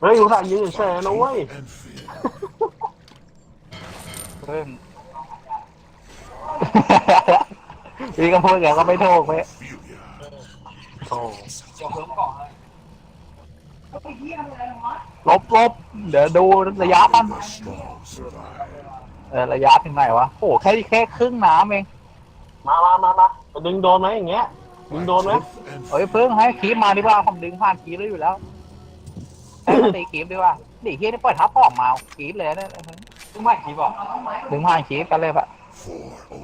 เฮ้ยอุตส่าห์ยืนเฉยๆนะเว้ยเพิ่งพี่ก็พูดอย่างก็ไม่ถูกเว้ยโอ้ลบลบเดี๋ยวดูระยะมันเออระยะถึงไหนวะโอ้แค่แค่ครึ่งน้ำเองมามามามาจะดึงโดนไหมอย่างเงี้ยดึงโดนไหมเอ้ยเพิ่งให้คีบมาดีกว่าผมดึงผ่านคีบเลยอยู่แล้วให้มัน ตีคีบดีกว่าดิเฮียนี่ปล่อยทับออกมาคีบเลยนะดึงผ่านคีบอะดึงผ่านคีบกันเลยปะโอ้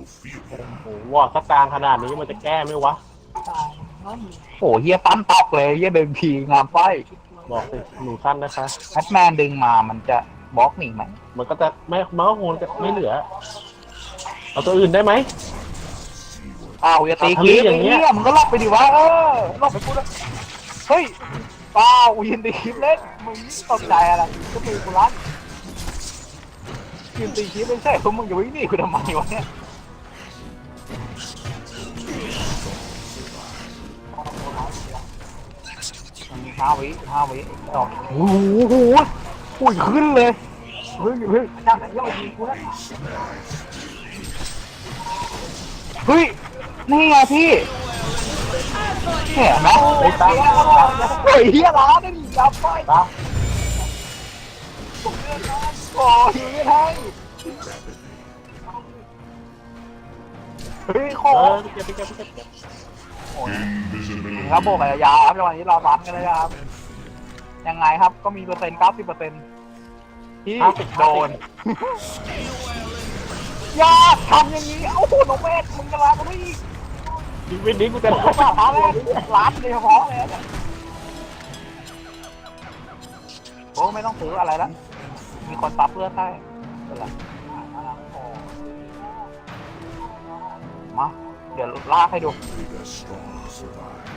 โหวอดสักกลางขนาดนี้มันจะแก้ไหมวะ โอ้เฮียปั้นตอกเลยเฮียดึงทีงามไฟบอกสิหนูสั้นนะคะแฮทแมนดึงมามันจะบล็อกหนีไหมมันก็จะไม่มันก็คงจะไม่เหลือ เอาตัวอื่นได้ไหมอ้าวอย่าตีคีบอย่างเงี้ยมึงก็ลอกไปดิวะเออลอกไปกูนะเฮ้ย เปล่ายินตีคีบเล่นมึงตกใจอะไรก็มือกูรันยืนตีคีบไม่ใช่พวกมึงจะวิ่งหนีกูทำไมวะเนี่ยห้าวิห้าวิออกโอ้โหอุ้ยขึ้นเลยเฮ้ยเฮ้ยนั่งไหนเยอะยิงกูแล้วเฮ้ยนี่ไงพี่ เนี่ยนะไอ้ตาเฮ้ยเฮียร้านนี่ยับไปตามโอ้ยไม่ให้เฮ้ยโคเออตรเก็บไปเก็บไปเก็บเก็บครับโบกยาครับจังหวะนี้เราวัดกันเลยครับ ยังไงครับก็มีเปอร์เซ็นต์เก้าสิบเปอร์เซ็นต์ที่โดนยาทำอย่างนี้โอ้โหน้องเวทมึงจะมาตรงนี้ ชีวิตนี้กูจะผมว่าหาเลยร้านโดยเฉพาะเลยเนี่ยโอ้ไม่ต้องซื้ออะไรแล้ว มีคนซับเพื่อให้เป็นไรมาเดี๋ยวลากให้ดู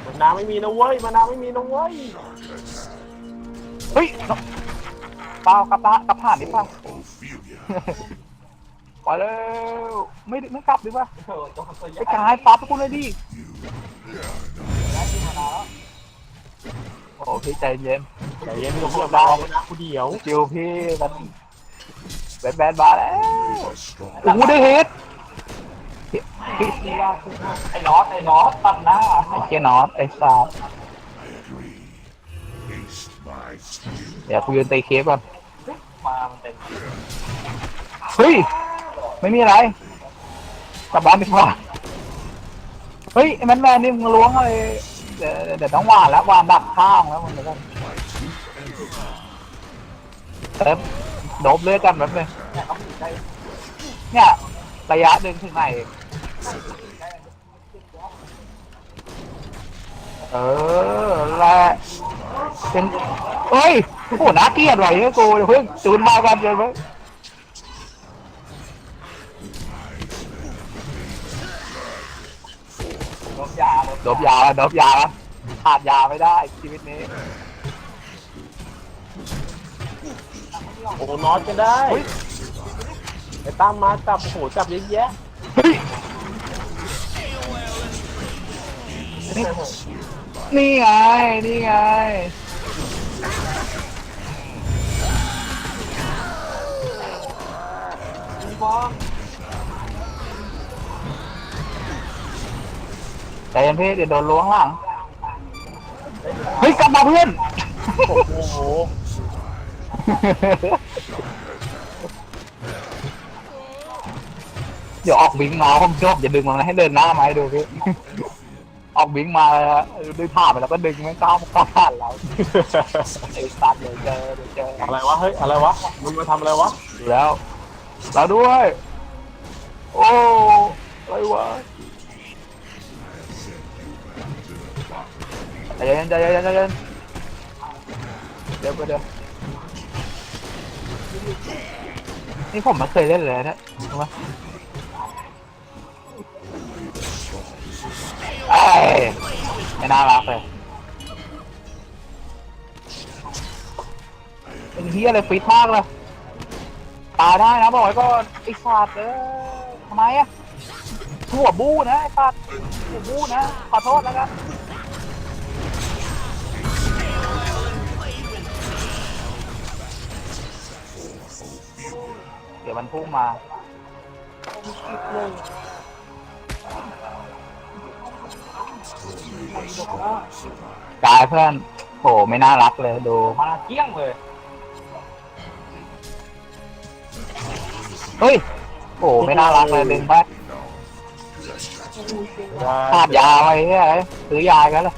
มันน้ำไม่มีนะเว้ยมันน้ำไม่มีนะเว้ยเฮ้ยเปล่ากลับตากลับผ่านดิเปล่า ไปแล้วไม่ไม่กลับดิป่ะไอ้กายปั๊บกูเลยดิโอ้พี่ใจเย็นใจเย็นกูเพื่อนได้นะกูเดียวจิวพี่มันแบนแบนมาแล้วโอ้โหได้เฮดไอ้น็อตไอ้น็อตตัดหน้าไอ้เจ้น็อตไอ้สาวเดี๋ยวกูยืนตีเคฟก่อนมามันเต็มเฮ้ย ไม่มีอะไรกลับบ้านดีกว่าเฮ้ยไอ้แมนแมนนี่มึงล้วงอะไรเดี๋ยวเดี๋ยวต้องหวานแล้วหวานดักข้างแล้วมึงเดี๋ยวก่อนเต็มโดบเลือดกันแบบนึงเนี่ยระยะดึงถึงไหนเออและเป็นเอ้ยโอ้โหน่าเกลียดว่ะเนี่ยกูเดี๋ยวเพิ่งจูนมากันเลยไหม ดบยาดบยาขาดยาไม่ได้ชีวิตนี้โอ้นอตก็ได้เฮ้ยไอ้ตั้มมาจับโอ้โหจับเยอะแยะเฮ้ยนี่นี่ไง นี่ไงใจ เย็นพี่เดี๋ยวโดนล้วงหลังเฮ้ยกลับมาเพื่อนโอ้โหเดี๋ยวออกบิงมาผมชอบอย่าดึงมันให้เดินหน้ามาให้ดูพี่ออกบิงมาดึงผ่านไปแล้วก็ดึงไม่ก้าวมาผ่านเราไอ้สัตว์เดี๋ยวเจอเดี๋ยวเจออะไรวะเฮ้ยอะไรวะมึงมาทำอะไรวะดูแล้วเราด้วย โอ้อะไรวะ ใจเย็นใจเย็นใจเย็นเดี๋ยวเดี๋ยวนี่ผมไม่เคยเล่นเลยนะรู้ไหมเอ้ยไม่น่ารักเลยเป็นเฮียอะไรฟิตมากเลยตายได้นะบอกไว้ก่อนไอ้สัตว์เออทำไมอะหัวบู้นะไอ้สัตว์หัวบู้นะขอโทษแล้วกัน มันพุ่งมากายเพื่อนโหไม่น่ารักเลยดู มาเกี้ยงเลย เฮ้ยโหไม่น่ารักเลยดึงไปได้ขาดยาไว้เฮ้ยซื้อยากันเลย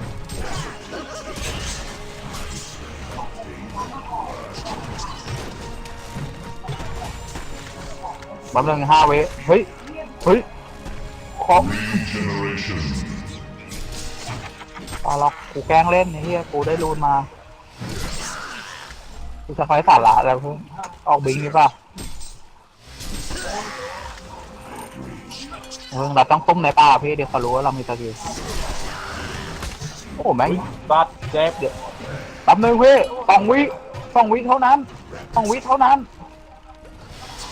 บัมหนึ่งห้าเวเฮ้ย เฮ้ยของ Generation. ปลาล็อกกูแกล้งเล่นไอ้เฮียกูได้รูนมากูจะคอยสาระแล้วเพิ่งออกบิงนี่ป่ะเพิ่งเราต้องตุ้มในป่าพี่เดี๋ยวเขารู้ว่าเรามีตะกี้โอ้แม่งบัดเจ็บเดี๋ยวแป๊บนึงพี่สองวิสองวิเท่านั้นสองวิเท่านั้น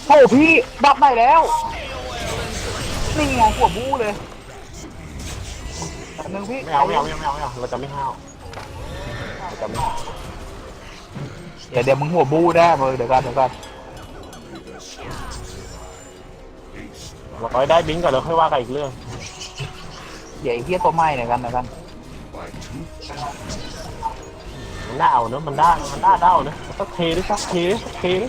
โอ้พี่ดับได้แล้วนี่ไงหัวบู้เลยแป๊บนึงพี่ไม่เอาไม่เอาไม่เอาไม่เอาไม่เอาเราจะไม่ห้าวเราจะไม่ห้าวเดี๋ยวเดี๋ยวมึงหัวบู้ได้มึงเดี๋ยวกันเดี๋ยวกันเราไปได้บิงก่อนแล้วค่อยว่ากันอีกเรื่องเดี๋ยวไอ้เหี้ยตัวไหม้เดี๋ยวกันเดี๋ยวกันมันน่าเอาเนอะมันน่ามันน่าเด้าเนอะสักเทดิสักเทดิสักเทดิ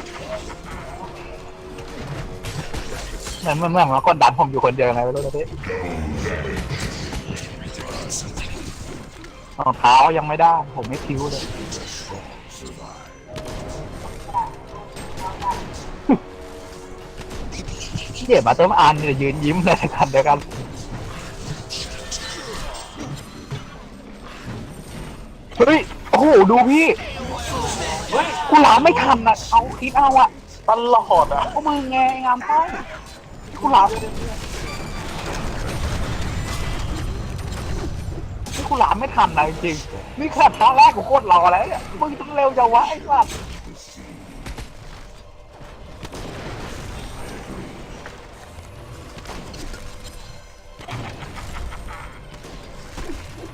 เหมือนเหมือนเหมือนมันกดดันผมอยู่คนเดียวไงไม่รู้นะพี่รองเท้ายังไม่ได้ผมไม่คิ้วเลยเดี๋ยวมาเติมอันเนี่ยยืนยิ้มเลยกันเดียวกันเฮ้ยโอ้โหดูพี่เฮ้ยกูหลามไม่ทันอะเอาคิดเอาอะตลอดอะก็มึงไงไอ้งามไส้ กูหลามนี่กูหลามไม่ทันนะจริงๆนี่แค่ท้าแรกกูโคตรรอแล้วเนี่ยมึงต้องเร็วจะวะไอ้สัส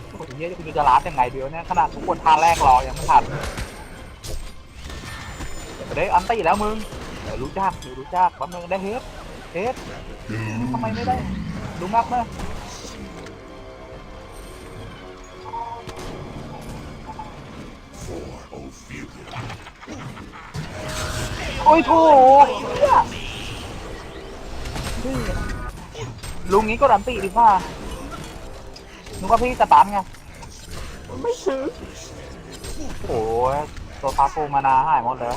โอ้โหเหี้ยกูจะล้ายังไงเดียวเนี่ยขนาดทุกคนทาแรกรอยังไม่ทันเดี๋ยวได้อันตีแล้วมึงเดี๋ยวรู้จักเดี๋ยวรู้จักแป๊บนึงได้เฮด เฮดทำไมไม่ได้ดูงับมาโอ้ยโถเหี้ยนี่ลุงนี้ก็ดันตีดีกว่านึกว่าพี่จะตันไง ไม่ซื้อโอ้ยตัวพาโกมานาหายหมดเลย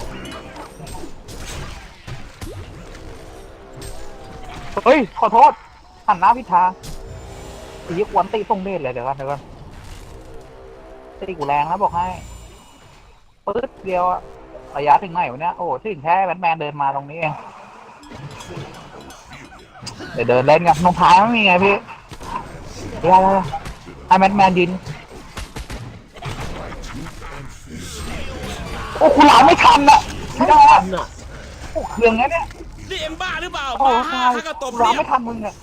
เฮ้ย ขอโทษหันหน้าพิธาตีกวนตีทรงเดชเลยเดี๋ยวกันเดี๋ยวกันตีกูแรงนะบอกให้ปึ๊ดเดียวอะระยะถึงไหนวะเนี่ยโอ้โหถึงแค่แบทแมนเดินมาตรงนี้เองเดี๋ยวเดินเล่นกันรองเท้าไม่มีไงพี่เดี๋ยวๆให้แบทแมนยืนโอ้คุณหลาไม่ทันอะไม่ได้อะโอ้เครื่องงั้เนี่ย นี่เอ็มบ้าหรือเปล่าโอ้บ้าใช่ถ้าก็ตบร้าเรียไม่บทันมึงอะ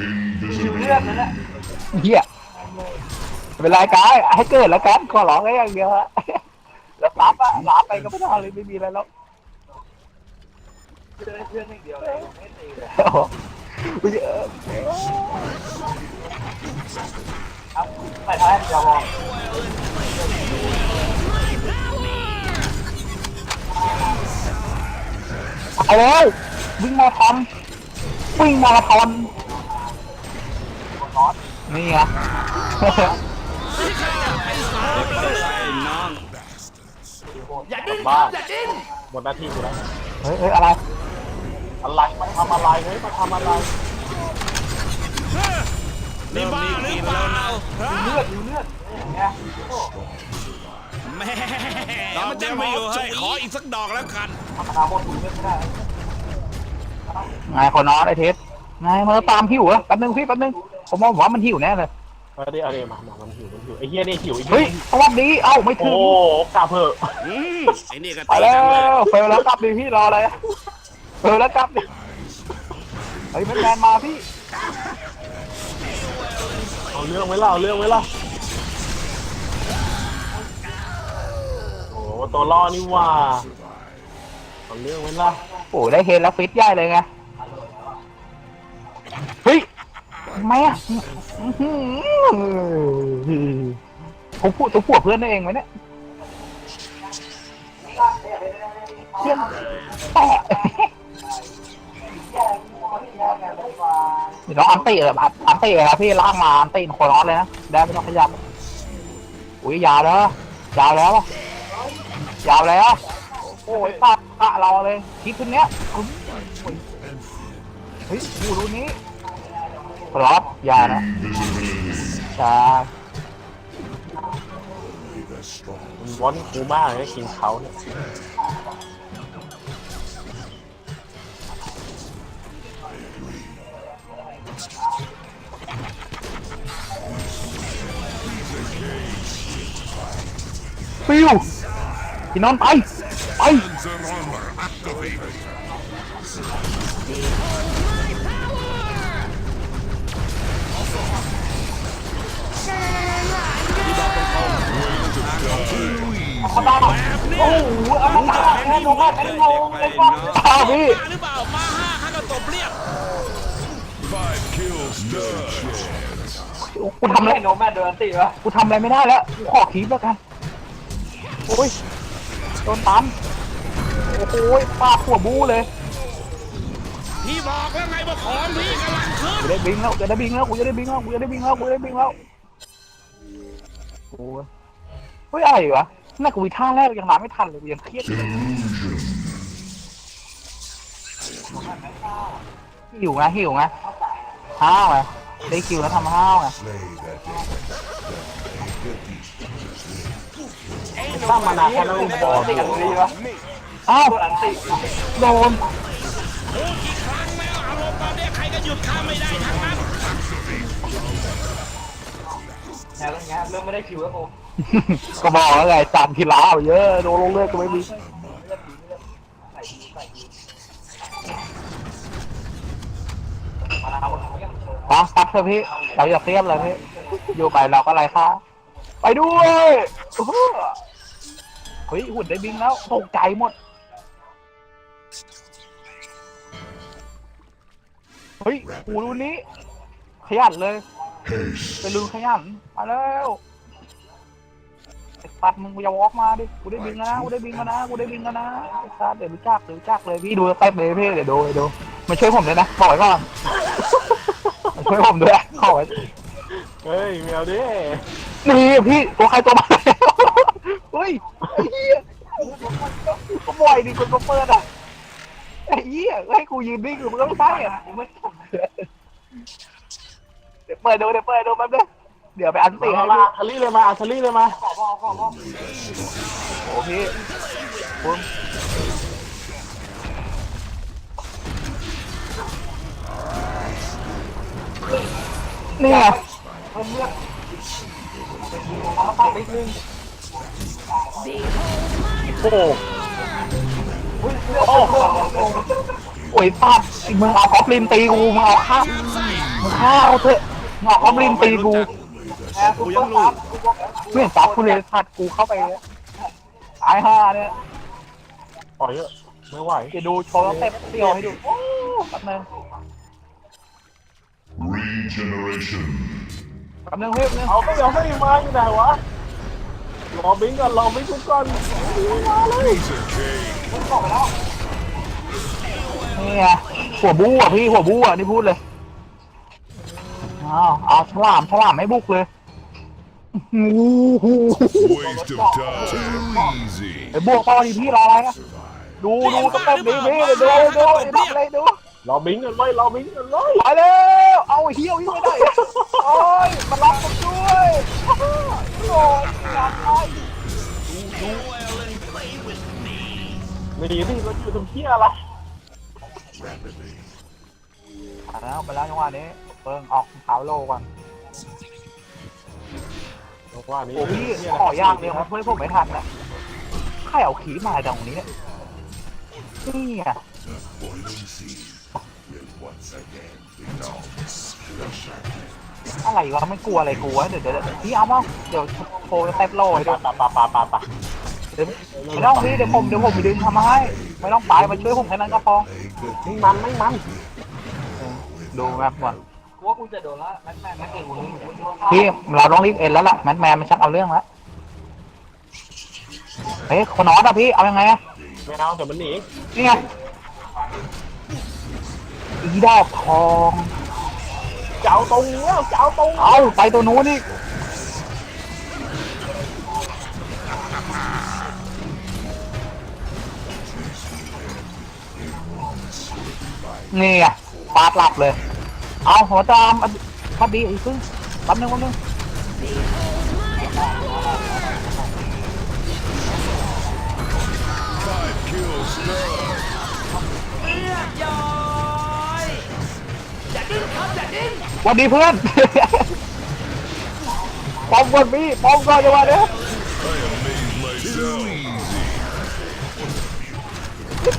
Invisible. เลือดนั่นแหละเฮียเป็นไรกายให้เกิดแล้วกันขอร้องแค่อย่างเดียวฮะแล้วรับอะรับไปก็ไม่ได้เลยไม่มีอะไรแล้วเพื่อนเพื่อนอย่างเดียวเลยไม่ตีเลยโอ้โหเออเอาไปท้ายเดี๋ยวบอก ไปแล้ววิ่งมาทำวิ่งมาราธอนนี่ไงน้องบ้าหมดหน้าที่กูแล้วเฮ้ยเฮ้ยอะไร อะไรมาทำอะไรเฮ้ยมาทำอะไรนี่บ้าหรือเปล่าฮะเลือดอยู่เลือดเนี่ยแม่มันจะไม่อยู่ให้ขออีกสักดอกแล้วกัน ธรรมดาหมดอยู่เลือดไม่ได้ไงคนนอนไอเทสไงมันตามหิวเหรอแป๊บนึงพี่แป๊บนึงผมว่าผมว่ามันหิวแน่เลยมาดิเอาดิมามามันหิวมันหิวไอ้เหี้ยนี่หิวไอ้เฮ้เหี้ยยสวัสดีเอ้าไม่ถึโอ้งกลับเถอะอืมไอ้นี่ก็ไปตีแล้กันเลยวเฟลแล้วกลับดิพี่รออะไรเฟลแล้วกลับดิเฮ้ยแมนแมนมาพี่เอาเรื่องไว้ล่ะเอาเรื่องไว้ล่ะโอ้ตัวล่อนี่ว่า เอาเรื่องไว้ละโอ้ได้เฮดแล้วฟิตใหญ่เลยไง เฮ้ยทำไมอะอื้อหือผมพูดตัวผัวเพื่อนได้เองไหมเนี่ยเพื่อนแตะเดี๋ยวน้องอันตีเลยอันอันตีเลยนะพี่ลากมาอันตีโคร้อนเลยนะ ได้ไม่ต้องขยับ อุ้ยยาวแล้วยาวแล้วยาวแล้ว โอ้ยปะปะเราเลยคิดขึ้นเนี้ยอุ๊ยเฮ้ยดูรูนี้ครับอย่านะ Invisibility. จ้ามันวอนกูมากเลยกินเขาเนี่ยฟิวพี่นอนไป ไป Panzer armor activated. เขาได้โอ้โหเอามาแค่ลงมาแค่ลงเลยว่าอ้าวพี่หรือเปล่ามาห้าข้าก็ตบเรียบ Five kills done. กูทำอะไรโนแม่เดินตีวะกูทำอะไรไม่ได้แล้วกูขอคีบแล้วกันโอ้ยโดนตัน โอ้โหปาดหัวบูเลยพี่บอกแล้วไงว่าของพี่กำลังขึ้น กูได้บิงแล้วกูจะได้บิงแล้วกูจะได้บิงแล้วกูจะได้บิงแล้วกูจะได้บิงแล้วโอ้ยเฮ้ยอะไรวะน่ากูวิท่าแรกยังมาไม่ทันเลยกูยังเครียดอยู่ Illusion. หิวไงหิวไงห้าวไงได้คิวแล้วทำห้าวไงตั้งมานานแค่นั้นมึงพอดี อ้าวโดนพูดกี่ครั้งแล้วอารมณ์ตอนเนี้ยใครก็หยุดข้าไม่ได้ทั้งนั้นก็บอกแล้วไงจานทีล้าไปเยอะโดนลงเลือดก็ไม่มีมาซัดเถอะพี่เราอย่าเสียบเลยพี่อยู่ไปเราก็ไรค่าไปด้วยโอ้โหเฮ้ยหุ่นได้บิงแล้วตกใจหมด เฮ้ยหูรุ่นนี้ ขยันเลย Haste. ไปลืมขยันมาแล้วไอ้สัตว์มึงกูจะวอล์กมาดิ กูได้บินแล้วนะ กูได้บินแล้วนะ กูได้บินแล้วนะไอ้สัตว์เดี๋ยวรู้จักเดี๋ยวรู้จักเลยพี่ดูสเต็ปเลยพี่เดี๋ยวดูเดี๋ยวดูมาช่วยผมด้วยนะบอกไว้ก่อนมาช่วยผมด้วยขอไว้เฮ้ยแมวดินี่พี่ตัวใครตัวมันเฮ้ยไอ้เหี้ยก็บ่อยดิคนก็เปิดอะ ไอ้เหี้ยให้กูยืนนิ่งอยู่มึงก็ไม่ใช่อะกูไม่ต้องเดี๋ยวเปิดดูเดี๋ยวเปิดดูแป๊บนึงเดี๋ยวไปอันตีมาให้มาพี่อาทารี่เลยมาอาทารี่เลยมาโอ้พี่คุณนี่ไงโอ้โห โอ้โหโอ้ยป้ามึงเอากอบลินตีกูมึงเอาข้ามึงฆ่าเอาเถอะมึงเอากอบลินตีกูกูยังรู้เพื่อนซับกูเลยสัตว์กูเข้าไปเลยตายห่าเนี่ยปล่อยเยอะไม่ไหวจะดูโชว์สเต็ปเดียวให้ดูโอ้แป๊บนึง Regeneration. แป๊บนึงเฮ้ยแป๊บนึงเอาไม่เอาไม่มาอยู่ไหนวะ รอบิงก่อนรอบิงทุกก่อนมาเลยนี่ไงหัวบู๊อะพี่หัวบู๊อะนี่พูดเลยอ้าวเอาฉลามฉลามไม่บุกเลยโอ้โห Waste of time. Too easy. ไอ้บวกตอนนี้พี่รออะไรนะดูดูสเต็ปนี้พี่ดูดูดูทำอะไรดูรอบิงกันไว้รอบิงกันเลยไปแล้วเอาเฮี้ยวยิ่งไม่ได้โอ้ยมารับผมด้วยโอ้ยงาน ไม่ดีนี่เราอยู่ตรงเที่ยอะไรไปแล้วไปแล้วจังหวะนี้เพิ่งออกเท้าโลก่อนว่านี้โอ้พี่ขอย่างเดียวมันช่วยผมไม่ทันนะใครเอาขีมาตรงนี้เนี่ยนี่อะ อะไรวะไม่กลัวอะไรกลัวเดี๋ยวเดี๋ยวพี่เอามาเดี๋ยวโชว์สเต็ปโลให้ดูปะปะปะปะปะดี๋ยวไม่ต้องพี่เดี๋ยวผมเดี๋ยวผมไปดึงทำมาให้ไม่ต้องไปมาช่วยผมแค่นั้นก็พอไม่มันไม่มันดูแบบก่อนว่ากูจะโดนละแมทแมนแมทเองพี่เราต้องรีบเอ็นแล้วล่ะแมทแมนมันชักเอาเรื่องแล้วเฮ้ยคนนอตอะพี่เอายังไงอะไม่เอาแต่มันหนีนี่ไงอีดอกทอง จะเอาตรงเนี้ยจะเอาตรงเอาไปตัวนู้นนี่นี่ไงปาดหลับเลย เอาหัวจามอันพอดีอีกครึ่งแป๊บนึงแป๊บนึง Five kills done. วันดีเพื่อนปอมก่อนพี่ปอมก่อนจะมาเด้อ I amazed myself. Too easy.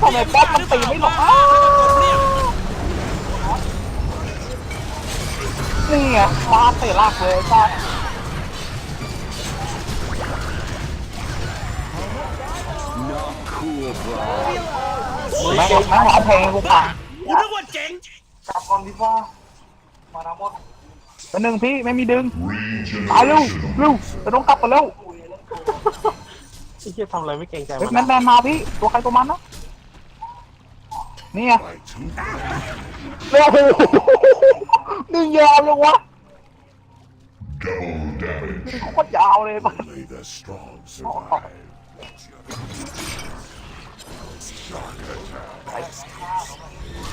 ทำไมป๊อปมันตีไม่ลงอ้าวนี่ไงฟาดเตะลากเลยฟาดแม่งแม่งหอมเพลงกูฟังกูนึกว่าเจ๋งกลับก่อนดีกว่า มาทั้งหมดเป็นหนึ่งพี่ไม่มีดึงตายเร็ว Regeneration. เร็วจะต้องกลับกันแล้วไอ้เหี้ยทำอะไรไม่เกรงใจเฮ้ยมันแมนแมนมาพี่ตัวใครตัวมันนะนี่ไง My two เร็วดึงยาวเลยวะ double damage. โคตรยาวเลยปะ Only the strong survive.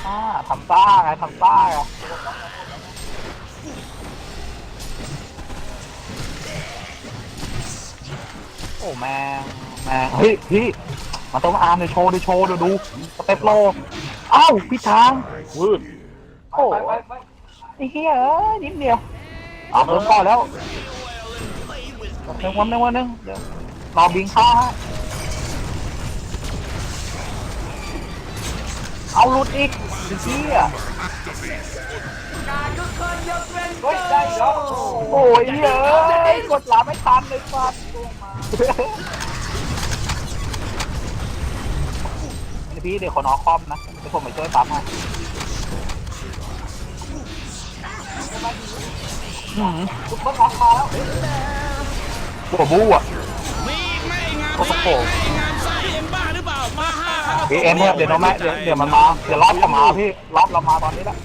อ่าทำซ่าไงทำซ่าไง โอ้แม่งแม่งเฮ้ยพี่มาต้องอาร์มเดี๋ยวโชว์เดี๋ยวโชว์เดี๋ยวดูสเต็ปโลเอ้าพี่ช้างวืดโอ้ไอ้เหี้ยเอ้ยนิดเดียวเอาโดนก่อนแล้วหนึ่งวันหนึ่งวันหนึ่งเดี๋ยวรอบิงเข้าฮะเอาหลุดอีกไอ้เหี้ยโอ้ยเหี้ยเอ้ยกดหลาไม่ทันเลยฟัด พี่เดี๋ยวขอนอคอมนะเดี๋ยวผมไปช่วยปั๊มให้อืมซุปเปอร์ท็อปมาแล้วบัวบูอะมีอีกไหมงานโอ้โหไอ้งานไส้เอ็มบ้าหรือเปล่ามาห้าห้าพี่เอ็นเนี่ยเดี๋ยวน้องแม่เดี๋ยวเดี๋ยวมันมาเดี๋ยวรอบจะมาพี่รอบเรามาตอนนี้แหละ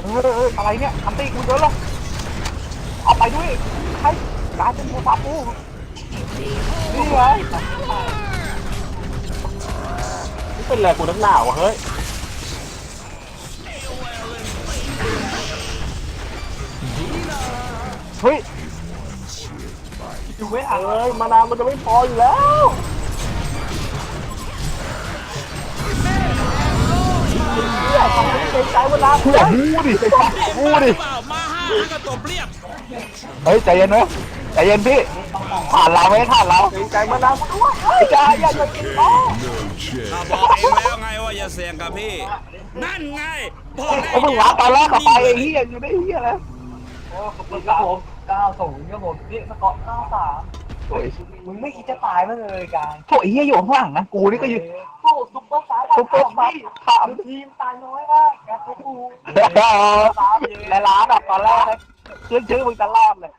เออเอออะไรเนี่ยอันตีกูเยอะหรอเอาไปด้วยใช่ กลายเป็นโทรศัพท์กูนี่ไงนี่เป็นอะไรกูนักหนาวะเฮ้ยเฮ้ยอยู่ไม่ทันเฮ้ยมานาวมันจะไม่พออยู่แล้วเหี้ยทำไมไม่เกรงใจมานาวหัวบูดิไอ้สัตว์บูดิเปล่ามาห้าห้าก็ตบเรียบ เฮ้ย ใจเย็นเว้ย ใจเย็นพี่ผ่านเราไว้ผ่านเราเกรงใจมานาวกูด้วยไอ้จ้าอย่าอย่ากินน้อง No chance. ข้าบอกเองแล้วไงว่าอย่าเสี่ยงกับพี่ นั่นไงบอกไอ้มึงรับตอนแรกเขาไปไอ้เหี้ยอยู่ได้เหี้ยแล้วครับผม90ครับผมนี่สกอต93โอ้ยมึงไม่คิดจะตายมั้างเลยกายโถ่ไอ้เหี้ยอยู่ข้างหลังนะกูนี่ก็อยู่โอ้ซุปเปอร์สตาร์ซุปเปอร์สตาร์ถามทีมตายน้อยมากครับพวกกูและร้านอะตอนแรกเลยชื่อชื่อมึงจะรอดเลย